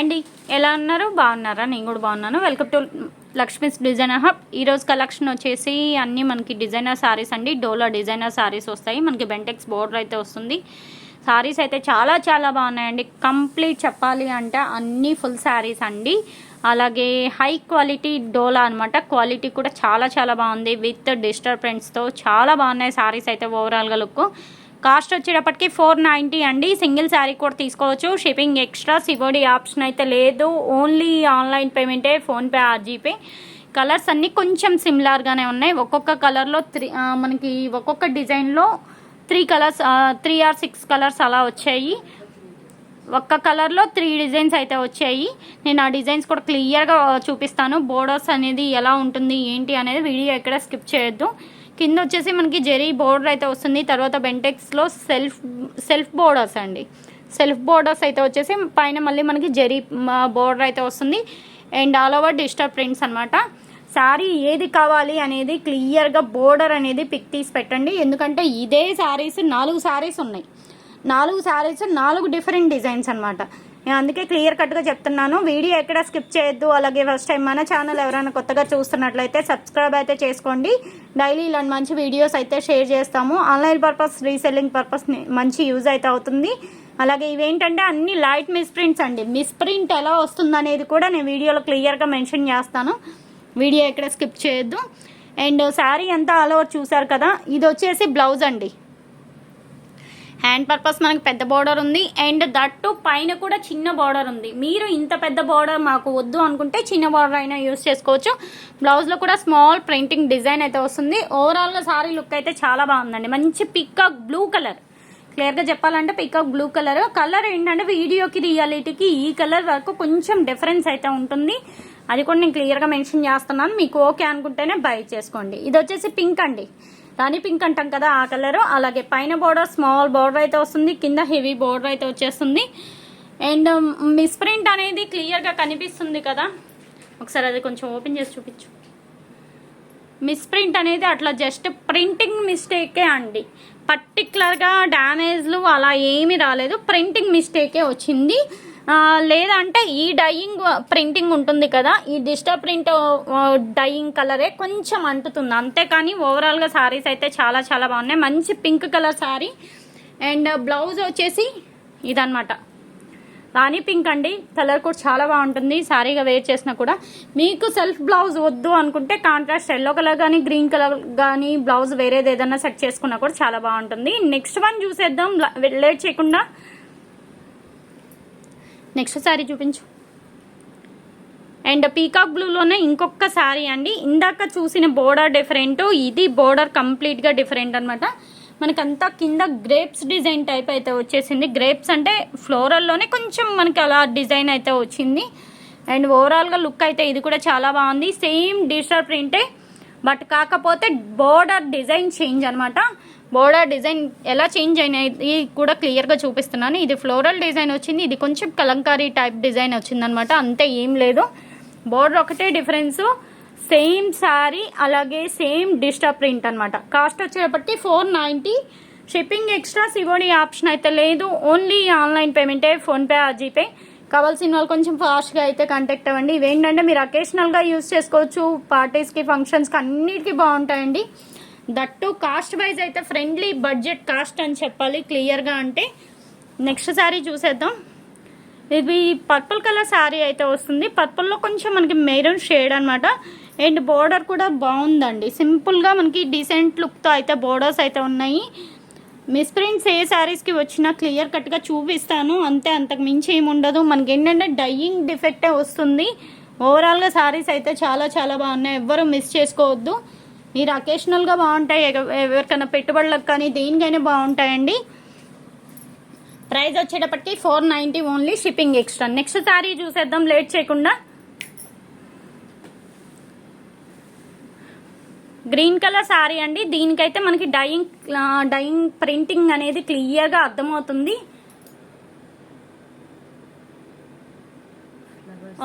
అండి. ఎలా ఉన్నారు? బాగున్నారా? నేను కూడా బాగున్నాను. Welcome to Lakshmi's designer hub ఈరోజు కలెక్షన్ వచ్చేసి అన్నీ మనకి డిజైనర్ శారీస్ అండి. డోలా డిజైనర్ సారీస్ వస్తాయి. మనకి బెంటెక్స్ బోర్డర్ అయితే వస్తుంది. శారీస్ అయితే చాలా చాలా బాగున్నాయండి. కంప్లీట్ చెప్పాలి అంటే అన్నీ ఫుల్ శారీస్ అండి. అలాగే హై క్వాలిటీ డోలా అనమాట క్వాలిటీ కూడా చాలా చాలా బాగుంది. విత్ డిజిటల్ ప్రింట్స్తో చాలా బాగున్నాయి సారీస్ అయితే ఓవరాల్గా లుక్ కాస్ట్ వచ్చేటప్పటికి ఫోర్ నైంటీ అండి. సింగిల్ శారీ కూడా తీసుకోవచ్చు. షిప్పింగ్ ఎక్స్ట్రా సివోడి ఆప్షన్ అయితే లేదు. ఓన్లీ ఆన్లైన్ పేమెంటే ఫోన్పే ఆర్ జీపే కలర్స్ అన్నీ కొంచెం సిమిలర్గానే ఉన్నాయి. ఒక్కొక్క కలర్లో త్రీ మనకి ఒక్కొక్క డిజైన్లో three colours three or six colours అలా వచ్చాయి. ఒక్క కలర్లో త్రీ డిజైన్స్ అయితే వచ్చాయి. నేను ఆ డిజైన్స్ కూడా క్లియర్గా చూపిస్తాను. బోర్డర్స్ అనేది ఎలా ఉంటుంది ఏంటి అనేది వీడియో ఎక్కడ స్కిప్ చేయొద్దు. కింద వచ్చేసి మనకి జెరీ బోర్డర్ అయితే వస్తుంది. తర్వాత బెంటెక్స్లో సెల్ఫ్ సెల్ఫ్ బోర్డర్స్ అండి. సెల్ఫ్ బోర్డర్స్ అయితే వచ్చేసి పైన మళ్ళీ మనకి జెరీ బోర్డర్ అయితే వస్తుంది. And all over digital prints అనమాట శారీ ఏది కావాలి అనేది క్లియర్గా బోర్డర్ అనేది పిక్ తీసి పెట్టండి. ఎందుకంటే ఇదే శారీస్ నాలుగు శారీస్ ఉన్నాయి. నాలుగు శారీస్ నాలుగు డిఫరెంట్ డిజైన్స్ అనమాట నేను అందుకే క్లియర్ కట్గా చెప్తున్నాను. వీడియో ఎక్కడ స్కిప్ చేయొద్దు. అలాగే ఫస్ట్ టైం మన ఛానల్ ఎవరైనా కొత్తగా చూస్తున్నట్లయితే సబ్స్క్రైబ్ అయితే చేసుకోండి. డైలీ ఇలాంటి మంచి వీడియోస్ అయితే షేర్ చేస్తాము. ఆన్లైన్ పర్పస్ రీసెల్లింగ్ పర్పస్ మంచి యూజ్ అయితే అవుతుంది. అలాగే ఇవేంటంటే అన్ని లైట్ మిస్ప్రింట్స్ అండి. మిస్ప్రింట్ ఎలా వస్తుంది అనేది కూడా నేను వీడియోలో క్లియర్గా మెన్షన్ చేస్తాను. వీడియో ఎక్కడ స్కిప్ చేయొద్దు. అండ్ శారీ అంతా ఆల్ ఓవర్ చూసారు కదా? ఇది వచ్చేసి బ్లౌజ్ అండి. హ్యాండ్ పర్పస్ మనకి పెద్ద బార్డర్ ఉంది. అండ్ దట్టు పైన కూడా చిన్న బార్డర్ ఉంది. మీరు ఇంత పెద్ద బార్డర్ మాకు వద్దు అనుకుంటే చిన్న బార్డర్ అయినా యూస్ చేసుకోవచ్చు. బ్లౌజ్లో కూడా స్మాల్ ప్రింటింగ్ డిజైన్ అయితే వస్తుంది. ఓవరాల్గా సారీ లుక్ అయితే చాలా బాగుందండి. మంచి పికాక్ బ్లూ కలర్ క్లియర్గా చెప్పాలంటే పికాక్ బ్లూ కలర్ కలర్ ఏంటంటే వీడియోకి రియాలిటీకి ఈ కలర్ వరకు కొంచెం డిఫరెన్స్ అయితే ఉంటుంది. అది కూడా నేను క్లియర్గా మెన్షన్ చేస్తున్నాను. మీకు ఓకే అనుకుంటేనే బై చేసుకోండి. ఇది వచ్చేసి పింక్ అండి. రాణి పింక్ అంటాం కదా ఆ కలర్. అలాగే పైన బోర్డర్ స్మాల్ బోర్డర్ అయితే వస్తుంది కింద హెవీ బోర్డర్ అయితే వచ్చేస్తుంది. అండ్ మిస్ప్రింట్ um, అనేది క్లియర్గా కనిపిస్తుంది కదా. ఒకసారి అది కొంచెం ఓపెన్ చేసి చూపించు. మిస్ప్రింట్ అనేది అట్లా జస్ట్ ప్రింటింగ్ మిస్టేకే అండి. పర్టిక్యులర్గా డ్యామేజ్లు అలా ఏమీ రాలేదు. ప్రింటింగ్ మిస్టేకే వచ్చింది. లేదంటే ఈ డయింగ్ ప్రింటింగ్ ఉంటుంది కదా ఈ డిజిటల్ ప్రింట్ డయింగ్ కలరే కొంచెం అంటుతుంది. అంతేకాని ఓవరాల్గా శారీస్ అయితే చాలా చాలా బాగున్నాయి. మంచి pink colour sari and blouse వచ్చేసి ఇదనమాట రాణి పింక్ అండి. కలర్ కూడా చాలా బాగుంటుంది. శారీగా వేర్ చేసినా కూడా. మీకు సెల్ఫ్ బ్లౌజ్ వద్దు అనుకుంటే కాంట్రాస్ట్ ఎల్లో కలర్ కానీ గ్రీన్ కలర్ కానీ బ్లౌజ్ వేరేది ఏదైనా సెట్ చేసుకున్నా కూడా చాలా బాగుంటుంది. నెక్స్ట్ వన్ చూసేద్దాం. లేట్ చేయకుండా నెక్స్ట్ శారీ చూపించు. అండ్ పీకాక్ బ్లూలోనే ఇంకొక శారీ అండి. ఇందాక చూసిన బోర్డర్ డిఫరెంట్ ఇది బోర్డర్ కంప్లీట్గా డిఫరెంట్ అనమాట మనకంతా కింద గ్రేప్స్ డిజైన్ టైప్ అయితే వచ్చేసింది. గ్రేప్స్ అంటే ఫ్లోరల్లోనే కొంచెం మనకి అలా డిజైన్ అయితే వచ్చింది. అండ్ ఓవరాల్గా లుక్ అయితే ఇది కూడా చాలా బాగుంది. సేమ్ డిజిటల్ ప్రింటే బట్ కాకపోతే బోర్డర్ డిజైన్ చేంజ్ అనమాట బోర్డర్ డిజైన్ ఎలా చేంజ్ అయినాయి కూడా క్లియర్గా చూపిస్తున్నాను. ఇది ఫ్లోరల్ డిజైన్ వచ్చింది. ఇది కొంచెం కలంకారీ టైప్ డిజైన్ వచ్చిందనమాట అంతే ఏం లేదు. బోర్డర్ ఒకటే డిఫరెన్స్. సేమ్ శారీ అలాగే సేమ్ డిజిటల్ ప్రింట్ అనమాట కాస్ట్ వచ్చేటప్పటికి four ninety shipping extra COD option అయితే లేదు. ఓన్లీ ఆన్లైన్ పేమెంటే ఫోన్పే ఆ జీపే కావాల్సిన వాళ్ళు కొంచెం ఫాస్ట్గా అయితే కాంటాక్ట్ అవ్వండి. ఇవేంటంటే మీరు అకేషనల్గా యూస్ చేసుకోవచ్చు. పార్టీస్కి ఫంక్షన్స్కి అన్నిటికీ బాగుంటాయండి. దట్టు కాస్ట్ వైజ్ అయితే ఫ్రెండ్లీ బడ్జెట్ కాస్ట్ అని చెప్పాలి క్లియర్గా అంటే. నెక్స్ట్ శారీ చూసేద్దాం. ఇది పర్పుల్ కలర్ శారీ అయితే వస్తుంది. పర్పుల్లో కొంచెం మనకి మెరూన్ షేడ్ అనమాట అండ్ బోర్డర్ కూడా బాగుందండి. సింపుల్గా మనకి డీసెంట్ లుక్తో అయితే బోర్డర్స్ అయితే ఉన్నాయి. మిస్ప్రింట్స్ ఏ శారీస్కి వచ్చినా క్లియర్ కట్గా చూపిస్తాను. అంతే అంతకు మించి ఏమి ఉండదు. మనకి ఏంటంటే డయ్యింగ్ డిఫెక్టే వస్తుంది. ఓవరాల్గా శారీస్ అయితే చాలా చాలా బాగున్నాయి. ఎవ్వరు మిస్ చేసుకోవద్దు. మీరు అకేషనల్గా బాగుంటాయి. ఎవరికైనా పెట్టుబడులకు కానీ దేనికైనా బాగుంటాయండి. ప్రైస్ వచ్చేటప్పటికి four ninety only shipping extra. Next sari చూసేద్దాం లేట్ చేయకుండా. గ్రీన్ కలర్ శారీ అండి. దీనికైతే మనకి డయింగ్ డయింగ్ ప్రింటింగ్ అనేది క్లియర్గా అర్థమవుతుంది.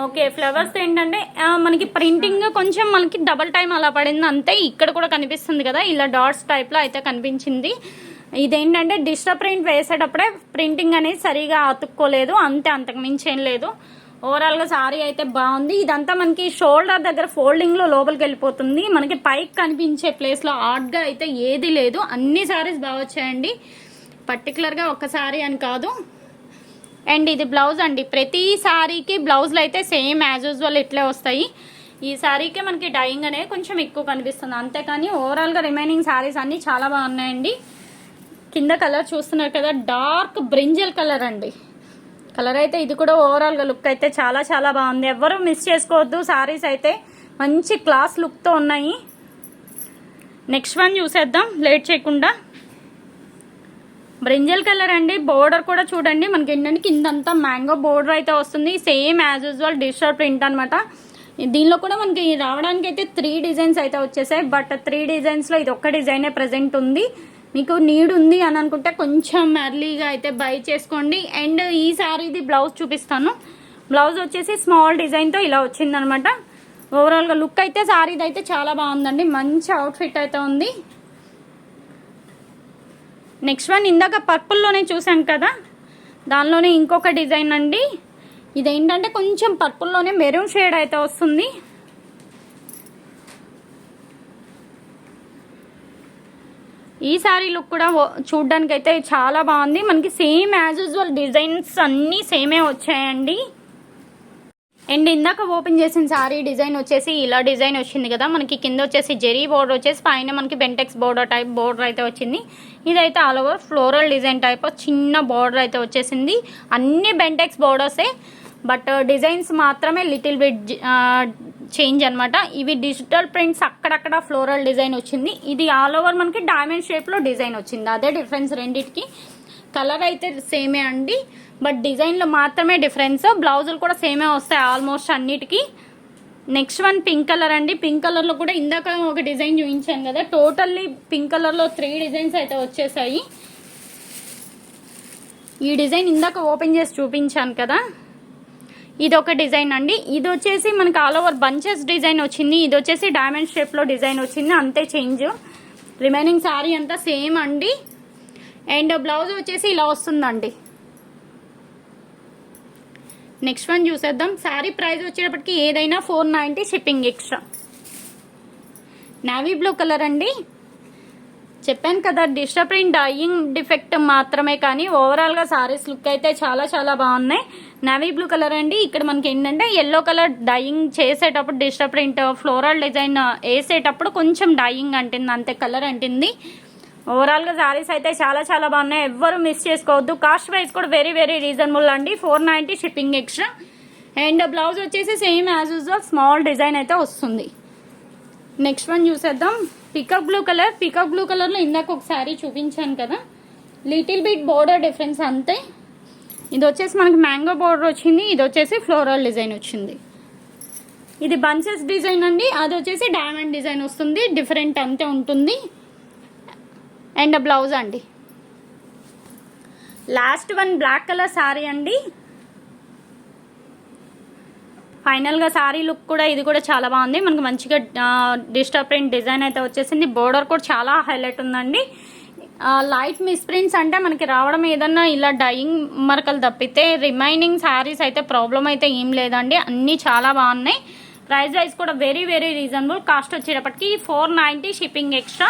ఓకే ఫ్లవర్స్ ఏంటంటే మనకి ప్రింటింగ్ కొంచెం మనకి డబల్ టైం అలా పడింది. అంతే ఇక్కడ కూడా కనిపిస్తుంది కదా ఇలా డాట్స్ టైప్లో అయితే కనిపించింది. ఇదేంటంటే డిజిటల్ ప్రింట్ వేసేటప్పుడే ప్రింటింగ్ అనేది సరిగా అతుక్కోలేదు అంతే అంతకు మించి ఏం లేదు. ఓవరాల్గా సారీ అయితే బాగుంది. ఇదంతా మనకి షోల్డర్ దగ్గర ఫోల్డింగ్లో లోపలికి వెళ్ళిపోతుంది. మనకి పైకి కనిపించే ప్లేస్లో ఆర్ట్గా అయితే ఏది లేదు. అన్ని సారీస్ బాగా వచ్చాయండి. పర్టికులర్గా ఒక సారీ అని కాదు. అండ్ ఇది బ్లౌజ్ అండి. ప్రతి సారీకి బ్లౌజ్లు అయితే సేమ్ యాజ్ యూజువల్ ఇట్లే వస్తాయి. ఈ సారీకే మనకి డైయింగ్ అనేది కొంచెం ఎక్కువ కనిపిస్తుంది. అంతేకాని ఓవరాల్గా రిమైనింగ్ శారీస్ అన్నీ చాలా బాగున్నాయండి కింద కలర్ చూస్తున్నారు కదా డార్క్ బ్రింజల్ కలర్ అండి. కలర్ అయితే ఇది కూడా ఓవరాల్గా లుక్ అయితే చాలా చాలా బాగుంది. ఎవరు మిస్ చేసుకోవద్దు. శారీస్ అయితే మంచి క్లాస్ లుక్తో ఉన్నాయి. నెక్స్ట్ వన్ చూసేద్దాం. లేట్ చేయకుండా. బ్రింజల్ కలర్ అండి. బోర్డర్ కూడా చూడండి. మనకి ఏంటంటే కిందంతా మ్యాంగో బోర్డర్ అయితే వస్తుంది. Same as usual digital print అనమాట దీనిలో కూడా మనకి రావడానికి అయితే త్రీ డిజైన్స్ అయితే వచ్చేసాయి. బట్ త్రీ డిజైన్స్లో ఇది ఒక్క డిజైనే ప్రజెంట్ ఉంది. మీకు నీడ్ ఉంది అని అనుకుంటే కొంచెం ఎర్లీగా అయితే బై చేసుకోండి. అండ్ ఈ సారీది బ్లౌజ్ చూపిస్తాను. బ్లౌజ్ వచ్చేసి స్మాల్ డిజైన్తో ఇలా వచ్చిందనమాట ఓవరాల్గా లుక్ అయితే సారీది అయితే చాలా బాగుందండి. మంచి అవుట్ఫిట్ అయితే ఉంది. నెక్స్ట్ వన్ ఇందాక పర్పుల్లోనే చూసాం కదా? దానిలోనే ఇంకొక డిజైన్ అండి. ఇదేంటంటే కొంచెం పర్పుల్లోనే మెరూన్ షేడ్ అయితే వస్తుంది. ఈ సారీ లుక్ కూడా చూడ్డానికి అయితే చాలా బాగుంది. మనకి సేమ్ యాజ్ యూజువల్ డిజైన్స్ అన్నీ సేమే వచ్చాయండి. అండ్ ఇందాక ఓపెన్ చేసిన సారీ డిజైన్ వచ్చేసి ఇలా డిజైన్ వచ్చింది కదా మనకి కింద వచ్చేసి జెరీ బోర్డర్ వచ్చేసి పైన మనకి బెంటెక్స్ బోర్డర్ టైప్ బోర్డర్ అయితే వచ్చింది. ఇదైతే all over floral design type చిన్న బోర్డర్ అయితే వచ్చేసింది. అన్ని బెంటెక్స్ బోర్డర్సే బట్ డిజైన్స్ మాత్రమే లిటిల్ బిట్ చేంజ్ అనమాట ఇవి డిజిటల్ ప్రింట్స్ అక్కడక్కడ ఫ్లోరల్ డిజైన్ వచ్చింది. ఇది ఆల్ ఓవర్ మనకి డైమండ్ షేప్లో డిజైన్ వచ్చింది. అదే డిఫరెన్స్ రెండింటికి. కలర్ అయితే సేమే అండి బట్ డిజైన్లో మాత్రమే డిఫరెన్స్. బ్లౌజులు కూడా సేమే వస్తాయి ఆల్మోస్ట్ అన్నిటికీ. నెక్స్ట్ వన్ పింక్ కలర్ అండి. పింక్ కలర్లో కూడా ఇందాక ఒక డిజైన్ చూపించాను కదా టోటల్లీ పింక్ కలర్లో త్రీ డిజైన్స్ అయితే వచ్చేసాయి. ఈ డిజైన్ ఇందాక ఓపెన్ చేసి చూపించాను కదా ఇది ఒక డిజైన్ అండి. ఇది వచ్చేసి మనకి ఆల్ ఓవర్ బంచెస్ డిజైన్ వచ్చింది ఇది వచ్చేసి డైమండ్ షేప్లో డిజైన్ వచ్చింది అంతే చేంజ్. రిమైనింగ్ శారీ అంతా సేమ్ అండి. అండ్ బ్లౌజ్ వచ్చేసి ఇలా వస్తుందండి. నెక్స్ట్ వన్ చూసేద్దాం. శారీ ప్రైస్ వచ్చేటప్పటికి ఏదైనా four ninety shipping extra. Navy blue colour అండి. చెప్పాను కదా డిస్టర్బ్ ప్రింట్ డైయింగ్ డిఫెక్ట్ మాత్రమే కానీ ఓవరాల్గా సారీస్ లుక్ అయితే చాలా చాలా బాగున్నాయి. నావీ బ్లూ కలర్ అండి. ఇక్కడ మనకి ఏంటంటే ఎల్లో కలర్ డైయింగ్ చేసేటప్పుడు డిస్టర్బ్ ప్రింట్ ఫ్లోరల్ డిజైన్ వేసేటప్పుడు కొంచెం డైయింగ్ అంటుంది అంతే కలర్ అంటుంది. ఓవరాల్గా శారీస్ అయితే చాలా చాలా బాగున్నాయి. ఎవ్వరు మిస్ చేసుకోవద్దు. కాస్ట్ ప్రైస్ కూడా వెరీ వెరీ రీజనబుల్ అండి. Four ninety shipping extra and blouse వచ్చేసి same as usual small design అయితే వస్తుంది. నెక్స్ట్ వన్ చూసేద్దాం. Peacock blue colour peacock blue కలర్లో ఇందాక ఒక శారీ చూపించాను కదా. లిటిల్ బిట్ బోర్డర్ డిఫరెన్స్ అంతే. ఇది వచ్చేసి మనకి మ్యాంగో బోర్డర్ వచ్చింది. ఇది వచ్చేసి ఫ్లోరల్ డిజైన్ వచ్చింది. ఇది బంచెస్ డిజైన్ అండి. అది వచ్చేసి డైమండ్ డిజైన్ వస్తుంది. డిఫరెంట్ అంతే ఉంటుంది. అండ్ బ్లౌజ్ అండి. Last one black colour sari అండి. ఫైనల్గా శారీ లుక్ కూడా ఇది కూడా చాలా బాగుంది. మనకు మంచిగా డిజిటల్ ప్రింట్ డిజైన్ అయితే వచ్చేసింది. బోర్డర్ కూడా చాలా హైలైట్ ఉందండి. లైట్ మిస్ప్రింట్స్ అంటే మనకి రావడం ఏదన్నా ఇలా డైయింగ్ మరకలు తప్పితే రిమైనింగ్ శారీస్ అయితే ప్రాబ్లం అయితే ఏం లేదండి. అన్నీ చాలా బాగున్నాయి. ప్రైస్ వైజ్ కూడా వెరీ వెరీ రీజనబుల్ కాస్ట్ వచ్చేటప్పటికి ఫోర్ నైంటీ షిప్పింగ్ ఎక్స్ట్రా